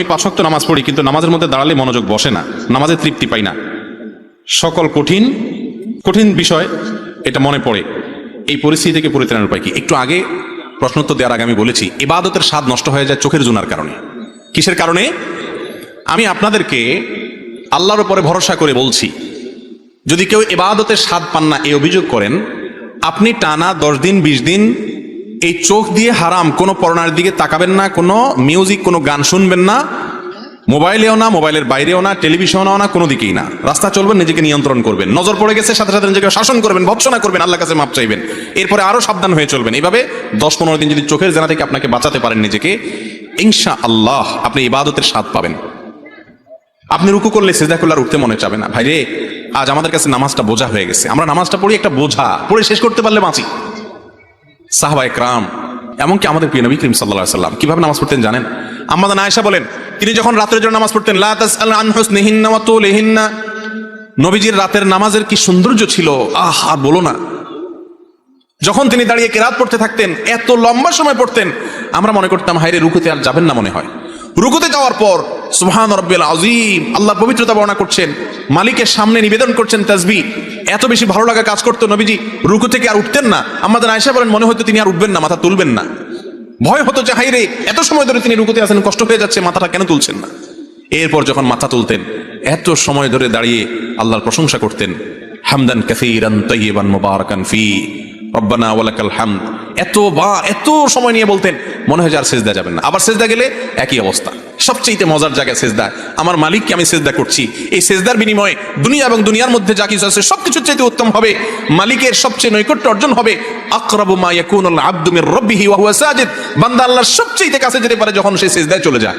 আমি পাঁচক্ত নামাজ পড়ি, কিন্তু নামাজের মধ্যে দাঁড়ালে মনোযোগ বসে না নামাজের তৃপ্তি পাই না। সকল কঠিন কঠিন বিষয় এটা মনে পড়ে। এই পরিস্থিতি থেকে পরিত্রাণের উপায় কি? একটু আগে প্রশ্নোত্তর দেওয়ার আগে আমি বলেছি, ইবাদতের স্বাদ নষ্ট হয়ে যায় চোখের জুনার কারণে। কিসের কারণে? আমি আপনাদেরকে আল্লাহর উপরে ভরসা করে বলছি, যদি কেউ এবাদতের স্বাদ পান না, এই অভিযোগ করেন, আপনি টানা দশ দিন, বিশ দিন এই চোখ দিয়ে হারাম, কোনো পড়নার দিকে তাকাবেন না, কোনো মিউজিক কোনো গান শুনবেন না। মোবাইলেও না, মোবাইলের বাইরেও না টেলিভিশনেও না, কোনো দিকেই না। রাস্তা চলবেন, নিজেকে নিয়ন্ত্রণ করবেন। নজর পড়ে গেছে, সাথে সাথে নিজেকে শাসন করবেন, ভৎসনা করবেন আল্লাহ কাছে মাপ চাইবেন। এরপরে আরও সাবধান হয়ে চলবেন। এইভাবে দশ পনেরো দিন যদি চোখের জানা থেকে আপনাকে বাঁচাতে পারেন নিজেকে ইনশা আল্লাহ আপনি ইবাদতের স্বাদ পাবেন। আপনি রুকু করলে সেজদা করলে আর উঠতে মনে চাবে না। ভাই রে আজ আমাদের কাছে নামাজটা বোঝা হয়ে গেছে। আমরা নামাজটা পড়ি একটা বোঝা। পড়ে শেষ করতে পারলে বাঁচি। সাহবা একরাম, এমনকি আমাদের প্রিয় নবী করিম সাল্লাহ সাল্লাম, কীভাবে নামাজ পড়তেন জানেন? আমাদের আয়েশা বলেন, তিনি যখন রাতের জন্য নামাজ পড়তেন, লা তাসআল আন হুসনিহিন্না ওয়া তুলিহিন্না। নবীজির রাতের নামাজের কি সৌন্দর্য ছিল? আহ, আর বলো না। যখন তিনি দাঁড়িয়ে কেরাত পড়তে থাকতেন, এত লম্বা সময় পড়তেন, আমরা মনে করতাম হাইরে রুকুতে আর যাবেন না মনে হয়। রুকুতে যাওয়ার পর সুবহান রব্বিল আজিম আল্লাহ পবিত্রতা বর্ণনা করছেন, মালিকের সামনে নিবেদন করছেন তাসবি। এত বেশি ভালো লাগা কাজ করতো নবীজি, রুকু থেকে আর উঠতেন না। আমাদের আয়সা বলেন, মনে হতো তিনি আর উঠবেন না, মাথা তুলবেন না। ভয় হতো যে হাইরে এত সময় ধরে তিনি রুকুতে আছেন, কষ্ট হয়ে যাচ্ছে, মাথাটা কেন তুলছেন না? এরপর যখন মাথা তুলতেন, এত সময় ধরে দাঁড়িয়ে আল্লাহর প্রশংসা করতেন। হামদান কাসীরান তাইয়িবান মুবারাকান ফি। রব্বানা ওয়ালাকাল হামদ। এত বা এত সময় নিয়ে বলতেন, মনে হয় যে আর সেজদা যাবেন না। আবার সেজদা গেলে একই অবস্থা। সবচেয়ে মজার জায়গা সেজদা। আমার মালিককে আমি সেজদা করছি। এই সেজদার বিনিময়ে দুনিয়া এবং দুনিয়ার মধ্যে যা কিছু আছে, সবকিছুর চাইতে উত্তম হবে। মালিকের সবচেয়ে নৈকট্য অর্জন হবে আকরাবু মা ইয়াকুনুল আব্দু মির রাব্বিহি ওয়া হুয়া সাজিদ। বান্দা আল্লাহর সবচেয়ে কাছে যেতে পারে যখন সে সেজদায় চলে যায়।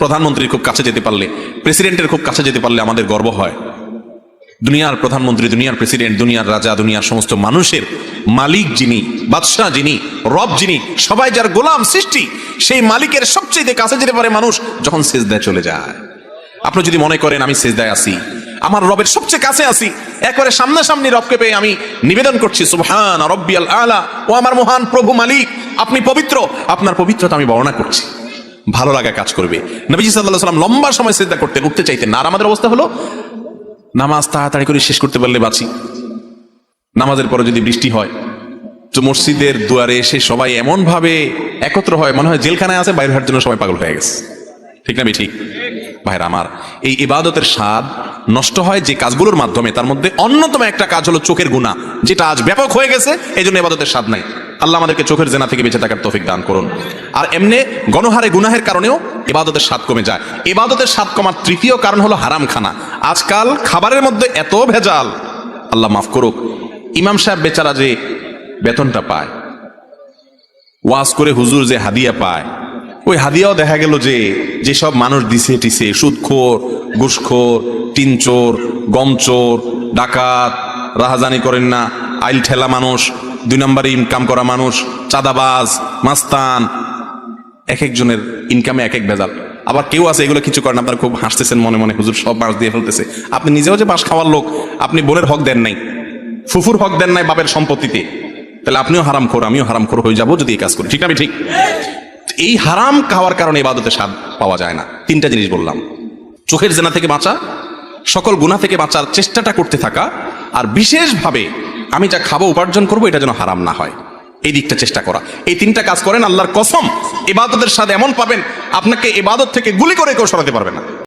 প্রধানমন্ত্রীর খুব কাছে যেতে পারলে, প্রেসিডেন্টের খুব কাছে যেতে পারলে আমাদের গর্ব হয়। দুনিয়ার প্রধানমন্ত্রী, দুনিয়ার প্রেসিডেন্ট, দুনিয়ার রাজা, দুনিয়ার সমস্ত মানুষের মালিক যিনি, বাদশাহ যিনি, রব যিনি, সবাই যার গোলাম সৃষ্টি, সেই মালিকের সবচেয়ে কাছে যেতে পারে মানুষ যখন সেজদায় চলে যায়। আপনি যদি মনে করেন আমি সেজদায় আসি আমার রবের সবচেয়ে কাছে আসি একবারে সামনাসামনি রবকে পেয়ে আমি নিবেদন করছি, সুবহান রব্বিয়াল আলা, ও আমার মহান প্রভু মালিক, আপনি পবিত্র, আপনার পবিত্রতা আমি বর্ণনা করছি। ভালো লাগা কাজ করবে। নবীজি সাল্লাহ সাল্লাম লম্বা সময় সেজদা করতেন, উঠতে চাইতেন না। আর আমাদের অবস্থা হলো নামাজ তাড়াতাড়ি করে শেষ করতে পারলে বাঁচি। নামাজের পরে যদি বৃষ্টি হয়, তো মসজিদের দুয়ারে এসে সবাই এমন ভাবে একত্র হয়, মনে হয় জেলখানায় আছে, বাইরে হওয়ার জন্য সবাই পাগল হয়ে গেছে। ঠিক না ঠিক ভাইরা আমার, এই ইবাদতের স্বাদ নষ্ট হয় যে কাজগুলোর মাধ্যমে, তার মধ্যে অন্যতম একটা কাজ হলো চোখের গুণা যেটা আজ ব্যাপক হয়ে গেছে এই জন্য ইবাদতের স্বাদ নাই। আল্লাহ আমাদেরকে চোখের জেনা থেকে বেঁচে থাকার তৌফিক দান করুন। আর এমনি গণহারে গুনাহের কারণেও ইবাদতের স্বাদ কমে যায়। ইবাদতের স্বাদ কমার তৃতীয় কারণ হলো হারাম খানা আজকাল খাবারের মধ্যে এত ভেজাল। আল্লাহ মাফ করুক। ইমাম সাহেব বেচারা যে বেতনটা পায়, ওয়াজ করে হুজুর যে হাদিয়া পায়, ওই হাদিয়াও দেখা গেল যে যেসব মানুষ দিছে টিছে, সুদখোর, ঘুষখোর টিনচোর গমচোর, ডাকাত, রাহাজানি করেন না, আইল ঠেলা মানুষ দুই নম্বরে ইনকাম করা মানুষ, চাঁদাবাজ, মাস্তান এক একজনের ইনকামে এক এক ভেজাল। আবার কেউ আছে, এগুলো কিছু করেন, আপনারা খুব হাসতেছেন মনে মনে, হুজুর সব বাঁশ দিয়ে ফেলতেছে। আপনি নিজেও যে বাঁশ খাওয়ার লোক, আপনি বোনের হক দেন নাই, ফুফুর হক দেন নাই বাপের সম্পত্তিতে, তাহলে আপনিও হারাম খোর, আমিও হারাম খোর হয়ে যাব যদি এই কাজ করি। ঠিক আমি ঠিক? এই হারাম খাওয়ার কারণে ইবাদতে স্বাদ পাওয়া যায় না। তিনটা জিনিস বললাম। চোখের জেনা থেকে বাঁচা, সকল গুণা থেকে বাঁচার চেষ্টাটা করতে থাকা, আর বিশেষভাবে আমি যা খাব, উপার্জন করব, এটা যেন হারাম না হয়। এই দিকটা চেষ্টা করা। এই তিনটা কাজ করেন, আল্লাহর কসম এবাদতের স্বাদ এমন পাবেন, আপনাকে এবাদত থেকে গুলি করে কেউ সরাতে পারবে না।